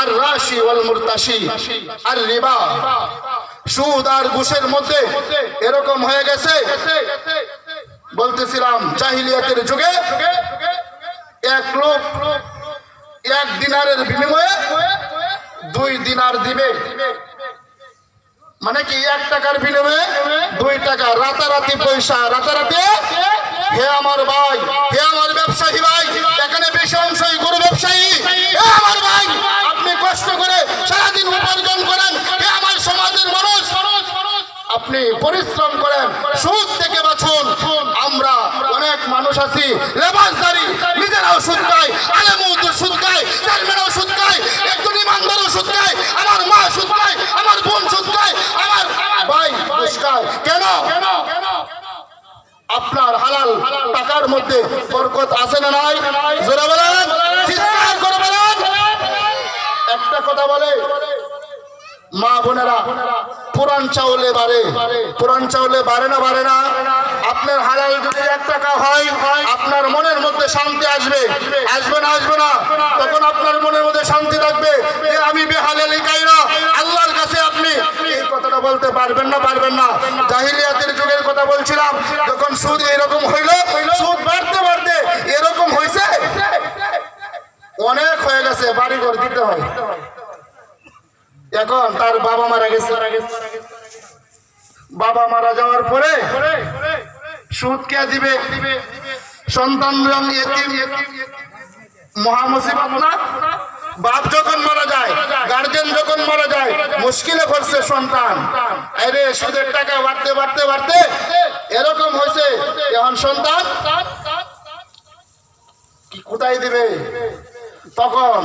আর রাশি ওয়াল সুদ আর ঘুষের মধ্যে এরকম হয়ে গেছে। বলতেছিলাম, জাহিলিয়াতের যুগে এক লোক এক দিনারের বিনিময়ে দুই দিনার দিবে। মানে কি, এক টাকার বিনিময়ে দুই টাকা। রাতারাতি পয়সা, রাতারাতি? হে আমার ভাই, হে আমার ব্যবসায়ী ভাই আপনি পরিশ্রম করেন, সুদ থেকে বাঁচুন। আমরা অনেক মানুষ আছি লেবাসদারি নিজেরাও সুদ খায় আলেমও তো সুদ খায় চেয়ারম্যানও সুদ খায় একজন ইমানদারও সুদ খায় আমার মা সুদ খায়, আমার বোন সুদ খায়, আমার ভাই খায়। কেন? আপনার হালাল টাকার মধ্যে বরকত আছে না নাই? জোরে বলেন, চিৎকার করে বলেন। একটা কথা বলে, মা বোনেরা পুরান চাউলে বাড়ে। পুরান চাউলে বাড়ে না বাড়ে না। আপনার হালাল যদি এক টাকা হয়, আপনার মনের মধ্যে শান্তি আসবে। আসবে না আসবে না। তখন আপনার মনের মধ্যে শান্তি থাকবে যে আমি বেহালালি খাই না আল্লাহর কাছে আপনি এই কথাটা বলতে পারবেন না পারবেন না। জাহিলিয়াতের যুগের কথা বলছিলাম, যখন সুদ এরকম হইল, সুদ বাড়তে বাড়তে এরকম হয়েছে অনেক হয়ে গেছে বাড়ি ঘর দিতে হয়। এখন তার বাবা মারা গেছে। বাবা মারা যাওয়ার পরে সুদ কে দিবে? সন্তান বাপ যখন মারা যায় গার্জেন যখন মারা যায়, মুশকিলে সন্তান। আরে, সুদের টাকা বাড়তে বাড়তে এরকম হয়েছে। এখন সন্তান কোথায় দিবে? তখন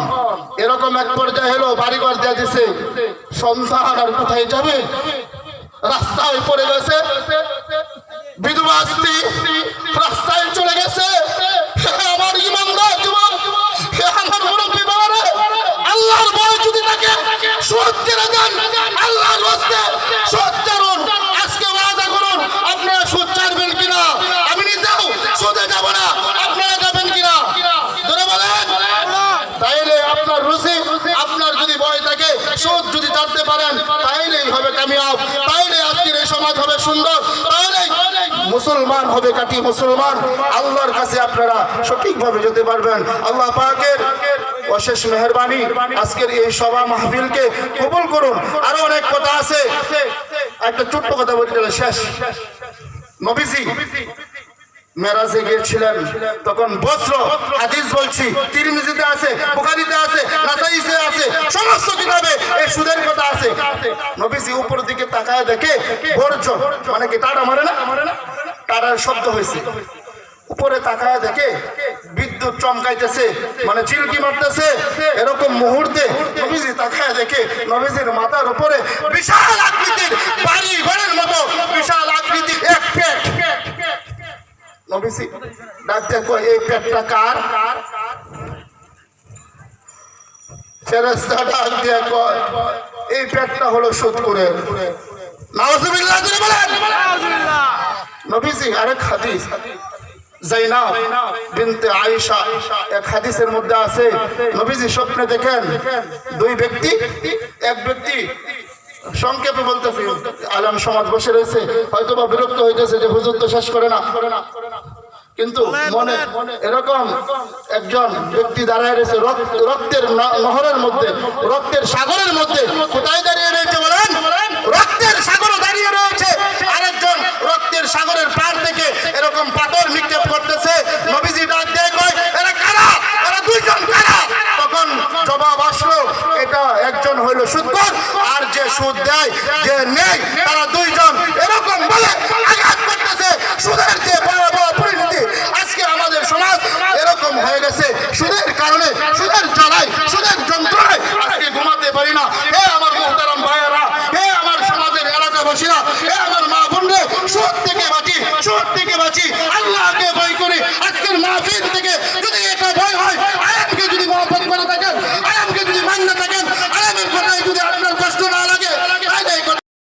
এরকম এক পর্যায়ে হলো বাড়িঘর দিয়ে দিছে আর কোথায় যাবে? রাস্তায় পড়ে গেছে। বিধবা রাস্তায় চলে গেছে। করুন, আপনারা সুদ ছাড়বেন কিনা? আমি নিজেও সুদে যাব না আপনারা যাবেন কিনা ধরে বলেন তাইলে আপনার রুচি আপনার যদি ভয় থাকে সুদ যদি জানতে পারেন তাইলেই হবে কামিয়াব তাইলে আজকের এই সমাজ হবে সুন্দর তাইলেই মুসলমান হবে কাটি মুসলমান, আল্লাহর কাছে আপনারা সঠিকভাবে যেতে পারবেন। আল্লাহ পাকের অশেষ মেহরবানি, আজকের এই সভা মাহফিলকে কবুল করুন। আরও অনেক কথা আছে। একটা ছোট্ট কথা বলতে গেলে শেষ। নবীজি মেরাজে গিয়েছিলেন, তখন বস্ত্র হাদিস বলছি, তিরমিজিতে আছে, বুখারীতে আছে, নাসাইতে আছে, সমস্ত আছে নবীজি উপর দিকে তাকায় দেখে বর্জ্য মানে কি, টাটা মারে না? টাটার শব্দ হয়েছে। উপরে তাকায় দেখে বিদ্যুৎ চমকাইতেছে মানে চিলকি মারতেছে, এরকম মুহূর্তে নবীজি তাকায় দেখে নবীজির মাথার উপরে বিশাল আকৃতির বাড়ি ঘরের মতো, বিশাল আকৃতির এক পেট নবীজি কয়, এই পেটটা কার? ফেরেস্তা ডাক দিয়ে কয় এই পেটটা হলো সুদ করে এক হাদিসের মধ্যে আছে। নবীজি স্বপ্নে দেখেন দুই ব্যক্তি, এক ব্যক্তি সংক্ষেপে বলতেছি, আলাম সমাজ বসে রয়েছে হয়তো বা বিরক্ত হইতেছে যে হুজুর তো শেষ করে না। কিন্তু মনে এরকম একজন ব্যক্তি দাঁড়ায় রয়েছে রক্ত- রক্তের নহরের মধ্যে রক্তের সাগরের মধ্যে কোথায় দাঁড়িয়ে রয়েছে বলেন? রক্তের সাগরে দাঁড়িয়ে রয়েছে। আরেকজন রক্তের সাগরের পার থেকে এরকম পাথর নিক্ষেপ করতেছে। নবীজি ডাক দিয়ে কয় এরা কারা? এরা দুইজন কারা? তখন জবাব আসলো এটা একজন হইল সুদকর আর যে সুদ দেয় যে নেই তারা দুইজন। এরকম বলে vida de quem?